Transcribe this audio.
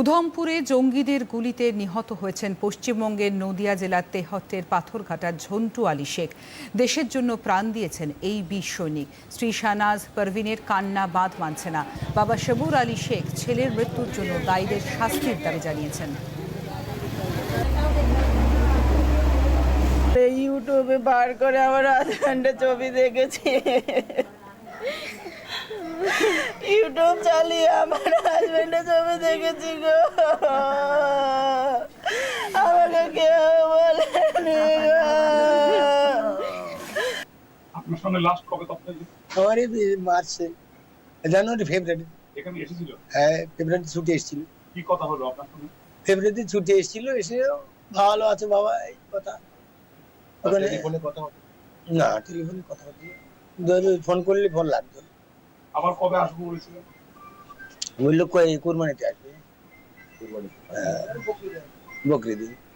উধমপুরে জঙ্গিদের গুলিতে নিহত হয়েছেন পশ্চিমবঙ্গের নদিয়া জেলার তেহট্টের পাথরঘাটার ঝন্টু আলী শেখ। দেশের জন্য প্রাণ দিয়েছেন এই বীর সৈনিক। স্ত্রী শাহনাজ পারভিনের কান্না বাঁধ মানছে না। বাবা সবুর আলী শেখ ছেলের মৃত্যুর জন্য দায়ীদের শাস্তির দাবি জানিয়েছেন। ইউটিউবে বার করে আমার হাজব্যান্ডের ছবি দেখেছি। ইউটিউব চালিয়ে আমার হাজব্যান্ডের ছবি দেখেছি গো। আমাকে কেউ বলেনি গো। আপনার সঙ্গে লাস্ট কবে কথা হয়েছে? মার্চে জানুয়ারি ফেব্রুয়ারি। এখানে এসেছিল? হ্যাঁ ছুটি এসেছিল। কি কথা হলো আপনার সঙ্গে ফেব্রুয়ারিতে ছুটি এসেছিল এসে ভালো আছে বাবা এই কথা। ওখানে কথা না টেলিফোনে কথা হচ্ছে ফোন করলে ফোন লাগতো। আবার কবে আসব বলেছিলেন? লোক কই কুরবানিতে আসবে? হ্যাঁ, বকরি দিন।